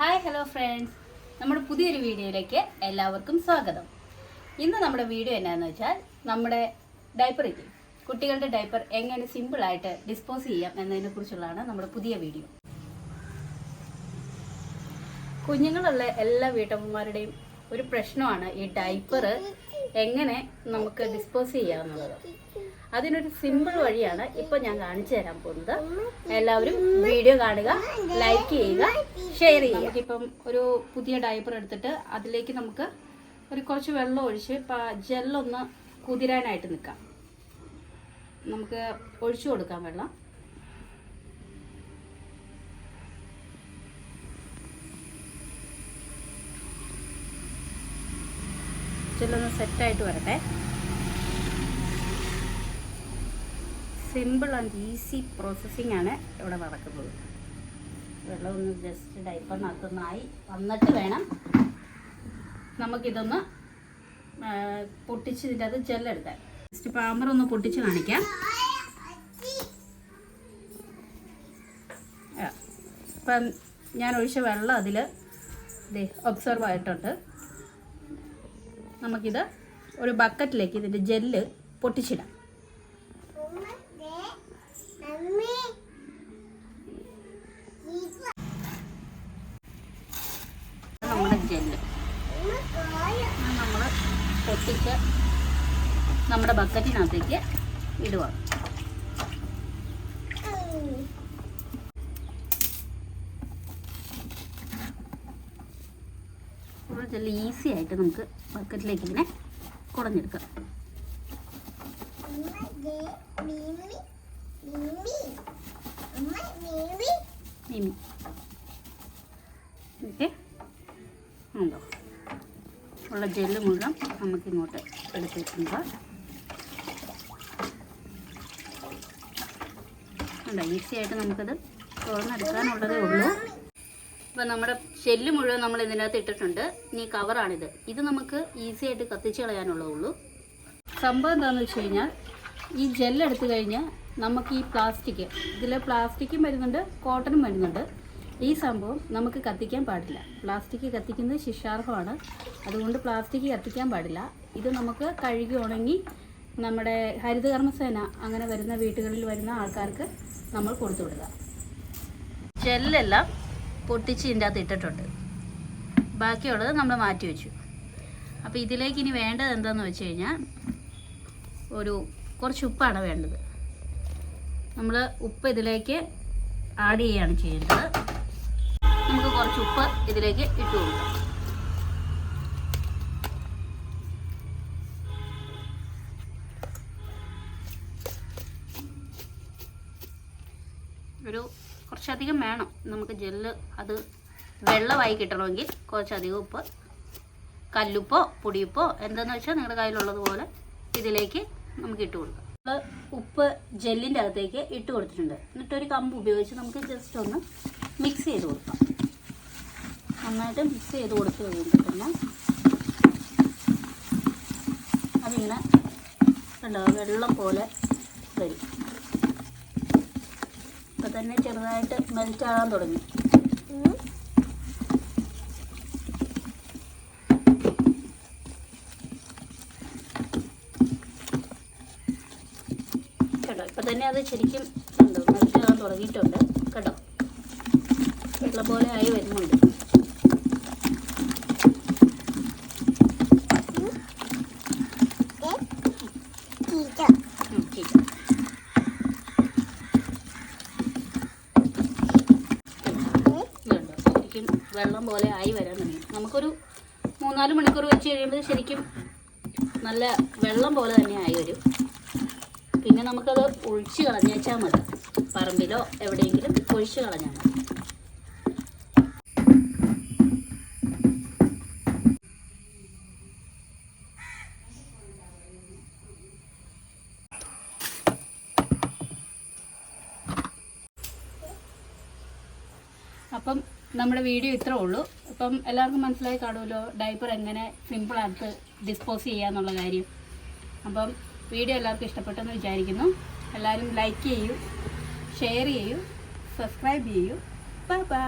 Hi hello friends നമ്മുടെ പുതിയൊരു വീഡിയോയിലേക്ക് എല്ലാവർക്കും സ്വാഗതം. ഇന്ന് നമ്മുടെ വീഡിയോ എന്നാന്ന് വെച്ചാൽ നമ്മുടെ ഇല്ലേ? കുട്ടികളുടെ ഡൈപ്പർ എങ്ങനെ സിമ്പിളായിട്ട് ഡിസ്പോസ് ചെയ്യാം എന്നതിനെ കുറിച്ചുള്ളതാണ് നമ്മുടെ പുതിയ വീഡിയോ. കുഞ്ഞുങ്ങളുള്ള എല്ലാ വീട്ടമ്മമാരുടെയും ഒരു പ്രശ്നമാണ് ഈ ഡൈപ്പർ എങ്ങനെ നമുക്ക് ഡിസ്പോസ് ചെയ്യാമെന്നുള്ളത് അതിനൊരു സിമ്പിൾ വഴിയാണ് ഇപ്പൊ ഞാൻ കാണിച്ചു തരാൻ പോകുന്നത്. എല്ലാവരും വീഡിയോ കാണുക ലൈക്ക് ചെയ്യുക ഷെയർ ചെയ്യുക. നമുക്കിപ്പം ഒരു പുതിയ ഡൈപ്പർ എടുത്തിട്ട് അതിലേക്ക് നമുക്ക് ഒരു കുറച്ച് വെള്ളം ഒഴിച്ച് ജെല്ലൊന്ന് കുതിരാനായിട്ട് നിൽക്കാം. നമുക്ക് ഒഴിച്ചു കൊടുക്കാം വെള്ളം. ജെല്ലൊന്ന് സെറ്റായിട്ട് വരട്ടെ. സിമ്പിൾ ആൻഡ് ഈസി പ്രോസസ്സിംഗ് ആണ് ഇവിടെ നടക്കുന്നത്. വെള്ളം ഒന്ന് ജസ്റ്റ് നടത്തുന്നതായി വന്നിട്ട് വേണം നമുക്കിതൊന്ന് പൊട്ടിച്ച് ഇതിന്റെ അത് ജെല്ലെടുക്കാൻ ജസ്റ്റ് പാമ്പർ ഒന്ന് പൊട്ടിച്ച് കാണിക്കാം. ഇപ്പം ഞാൻ ഒഴിച്ച വെള്ളം അതിൽ ഒബ്സർവ് ആയിട്ടുണ്ട്. നമുക്കിത് ഒരു ബക്കറ്റിലേക്ക് ഇതിന്റെ ജെല്ല് പൊട്ടിച്ചിടാം നമ്മുടെ ജെല്ല് നമ്മൾ പൊട്ടിച്ച് നമ്മുടെ ബക്കറ്റിനകത്തേക്ക് ഇടുക ജെല്ല് ഈസി ആയിട്ട് നമുക്ക് ബക്കറ്റിലേക്ക് ഇങ്ങനെ കുടഞ്ഞെടുക്കാം ഓക്കെ ഉണ്ടോ? ഉള്ള ജെല്ല് മുഴുവൻ നമുക്കിങ്ങോട്ട് എടുത്തിട്ടുണ്ട്. ഉണ്ടോ? ഈസി ആയിട്ട് നമുക്കത് തുറന്നെടുക്കാനുള്ളതേ ഉള്ളൂ. ഇപ്പം നമ്മുടെ ജെല്ല് മുഴുവൻ നമ്മൾ ഇതിനകത്ത് ഇട്ടിട്ടുണ്ട്. ഇനി കവറാണിത് ഇത് നമുക്ക് ഈസി ആയിട്ട് കത്തിച്ച് കളയാനുള്ളതേ ഉള്ളൂ. സംഭവം എന്താണെന്ന് വെച്ച് കഴിഞ്ഞാൽ ഈ ജെല്ല് എടുത്തു കഴിഞ്ഞാൽ നമുക്ക് ഈ പ്ലാസ്റ്റിക് ഇതിൽ പ്ലാസ്റ്റിക്കും വരുന്നുണ്ട് കോട്ടനും വരുന്നുണ്ട്. ഈ സംഭവം നമുക്ക് കത്തിക്കാൻ പാടില്ല. പ്ലാസ്റ്റിക് കത്തിക്കുന്നത് ശിക്ഷാർഹമാണ്. അതുകൊണ്ട് പ്ലാസ്റ്റിക് കത്തിക്കാൻ പാടില്ല. ഇത് നമുക്ക് കഴുകി ഉണങ്ങി നമ്മുടെ ഹരിതകർമ്മസേന അങ്ങനെ വരുന്ന വീടുകളിൽ വരുന്ന ആൾക്കാർക്ക് നമ്മൾ കൊടുത്തു വിടുക. ജെല്ലെല്ലാം പൊട്ടിച്ച് ഇതിന്റെ അകത്ത് ഇട്ടിട്ടുണ്ട്. ബാക്കിയുള്ളത് നമ്മൾ മാറ്റി വെച്ചു. അപ്പോൾ ഇതിലേക്ക് ഇനി വേണ്ടത് എന്താണെന്ന് വെച്ച് കഴിഞ്ഞാൽ ഒരു കുറച്ച് ഉപ്പാണ് വേണ്ടത്. നമ്മൾ ഉപ്പ് ഇതിലേക്ക് ആഡ് ചെയ്യുകയാണ് ചെയ്യേണ്ടത്. കുറച്ച് ഉപ്പ് ഇതിലേക്ക് ഇട്ടു കൊടുക്കുക ഒരു കുറച്ചധികം വേണം. നമുക്ക് ജെല്ല് അത് വെള്ളമായി കിട്ടണമെങ്കിൽ കുറച്ചധികം ഉപ്പ് കല്ലുപ്പോ പൊടിയുപ്പോ എന്താണെന്ന് വെച്ചാൽ നിങ്ങളുടെ കയ്യിലുള്ളത് പോലെ ഇതിലേക്ക് നമുക്ക് ഇട്ട് കൊടുക്കാം. ഉപ്പ് ജെല്ലിന്റെ അകത്തേക്ക് ഇട്ട് കൊടുത്തിട്ടുണ്ട്. എന്നിട്ടൊരു കമ്പ് ഉപയോഗിച്ച് നമുക്ക് ജസ്റ്റ് ഒന്ന് മിക്സ് ചെയ്ത് കൊടുക്കാം. നന്നായിട്ട് മിക്സ് ചെയ്ത് കൊടുത്തു കഴിയുമ്പോൾ തന്നെ അതിങ്ങനെ കണ്ടോ വെള്ളം പോലെ വരും. ഇപ്പം തന്നെ ചെറുതായിട്ട് മെൽറ്റ് ആകാൻ തുടങ്ങി. കേട്ടോ ഇപ്പം തന്നെ അത് ശരിക്കും കണ്ടോ മെൽറ്റാകാൻ തുടങ്ങിയിട്ടുണ്ട്. കേട്ടോ വെള്ളം പോലെ ആയി വരുന്നുണ്ട്. ഇതുണ്ടോ? വെള്ളം പോലെ ആയി വരാൻ തുടങ്ങി. നമുക്കൊരു മൂന്നാൽ മണിക്കൂർ വെച്ച് കഴിയുമ്പോൾ ശരിക്കും നല്ല വെള്ളം പോലെ തന്നെ ആയി വരും പിന്നെ നമുക്കത് ഒഴിച്ച് കളഞ്ഞേച്ചാൽ മതി. പറമ്പിലോ എവിടെയെങ്കിലും ഒഴിച്ച് കളഞ്ഞാൽ മതി. അപ്പം നമ്മുടെ വീഡിയോ ഇത്രേ ഉള്ളൂ. അപ്പം എല്ലാവർക്കും മനസ്സിലായി കാണുമല്ലോ ഡൈപ്പർ എങ്ങനെ സിമ്പിളായിട്ട് ഡിസ്പോസ് ചെയ്യാന്നുള്ള കാര്യം. അപ്പം വീഡിയോ എല്ലാവർക്കും ഇഷ്ടപ്പെട്ടെന്ന് വിചാരിക്കുന്നു. എല്ലാവരും ലൈക്ക് ചെയ്യൂ ഷെയർ ചെയ്യൂ സബ്സ്ക്രൈബ് ചെയ്യൂ. Bye bye